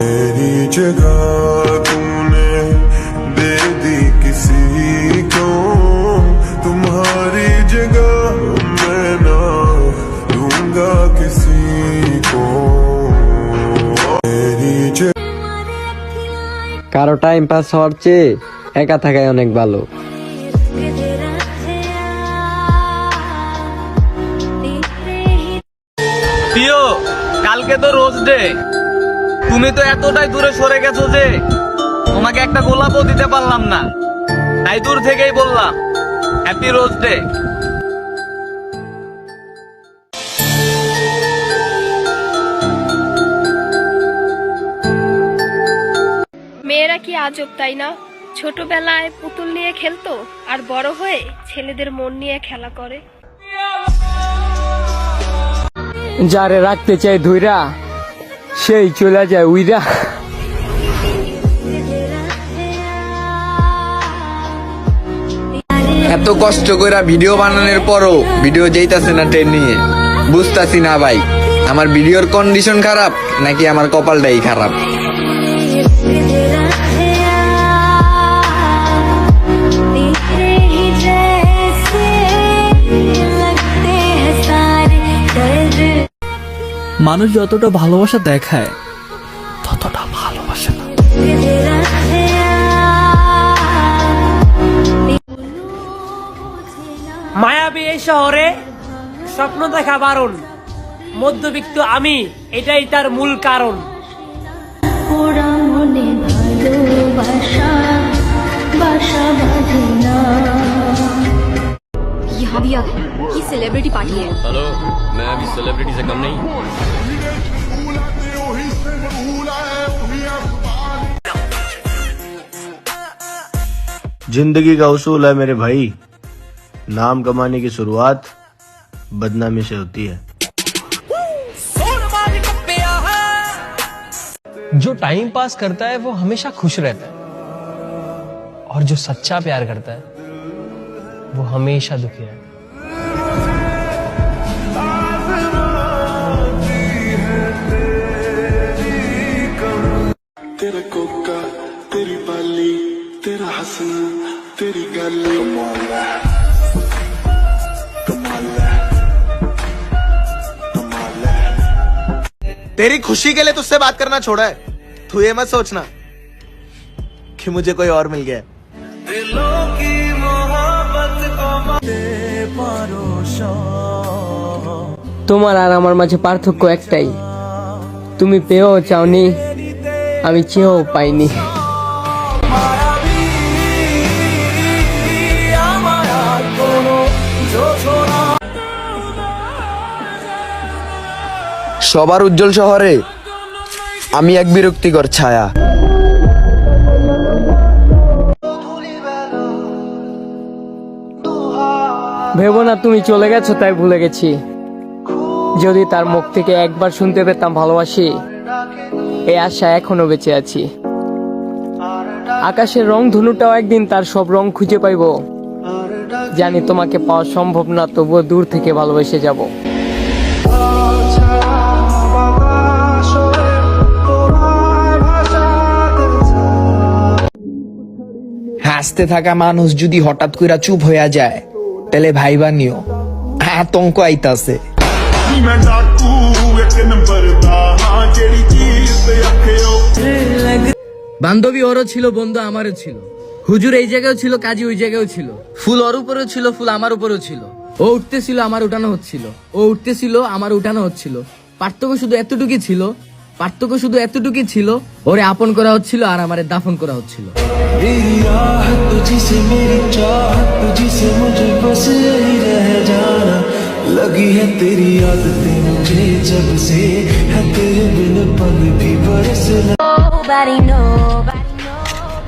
मेरी जगह तूने दे दी किसी को तुम्हारी जगह मैं ना दूंगा किसी को मेरी जगह কারো টাইম পাস হওয়ার চেয়ে একা থাকাই অনেক ভালো প্রিয় কালকে তো রোজ ডে তুমি তো এতটাই দূরে সরে গেছো যে তোমাকে একটা গোলাপও দিতে পারলাম না। তাই দূর থেকেই বললাম হ্যাপি রোজ ডে মেয়েরা কি আজব তাই না? ছোটবেলায় পুতুল নিয়ে খেলতো আর বড় হয়ে ছেলেদের মন নিয়ে খেলা করে। যারে রাখতে চাই ধুইরা সেই চলে যায় উইরা। এত কষ্ট করে ভিডিও বানানোর পরও ভিডিও যেইতাছে না ট্রেন নিয়ে, বুঝতাছি না ভাই। আমার ভিডিওর কন্ডিশন খারাপ, নাকি আমার কপালটাই খারাপ? মানুষ যতটা ভালোবাসা দেখায় ততটা ভালোবাসে না। মায়াবী এই শহরে স্বপ্ন দেখা বারণ মধ্যবিত্ত আমি এটাই তার মূল কারণ। ওরা মনে ভালোবাসা বাসা বাঁধে না। यहाँ भी आ गए ये सेलिब्रिटी पार्टी है। हेलो मैं अभी सेलिब्रिटी से कम नहीं। ज़िंदगी का उसूल है मेरे भाई। नाम कमाने की शुरुआत बदनामी से होती है। जो टाइम पास करता है वो हमेशा खुश रहता है। और जो सच्चा प्यार करता है वो हमेशा दुखी रहता है तेरा कोका तेरी बाली तेरा हंसना तेरी गाली। कमाल कमाल तेरी खुशी के लिए तुझसे बात करना छोड़ा है। तू ये मत सोचना कि मुझे कोई और मिल गया তোমার আর আমার মাঝে পার্থক্য একটাই। তুমি পেয়েও চাওনি, আমি চেয়েও পাইনি। সবার উজ্জ্বল শহরে আমি এক বিরক্তিকর ছায়া। ভেবো না, তুমি চলে গেছো, তাই ভুলে গেছি। যদি তার মুখ থেকে একবার শুনতে পেতাম ভালোবাসি এই আশা এখনও বেঁচে আছি। আকাশের রং ধনুটাও একদিন তার সব রং খুঁজে পাইব। জানি তোমাকে পাওয়া সম্ভব না, তবুও দূর থেকে ভালোবেসে যাব। হাসতে থাকা মানুষ যদি হঠাৎ করে চুপ হইয়া যায় তাহলে ভাইবা নিও। আতঙ্ক আইতাছে। বান্ধবী ওরও ছিল বন্ধু আমারও ছিল। হুজুর এই জায়গাও ছিল কাজী ওই জায়গাও ছিল। ফুল ওর উপরেও ছিল ফুল আমার উপরেও ছিল। ও উঠতেছিল আমার উঠানো হচ্ছিল। ও উঠতেছিল আমার উঠানো হচ্ছিল। পার্থক্য শুধু এতটুকু ছিল পার্থক্য শুধু এতটুকু ছিল ওরে আপন করা হচ্ছিল আর আমারে দাফন করা হচ্ছিল। Nobody, बरस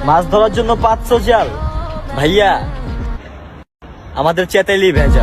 মাছ ধরার জন্য পাঁচশো জাল। ভাইয়া আমাদের চেতাইলি ভেজা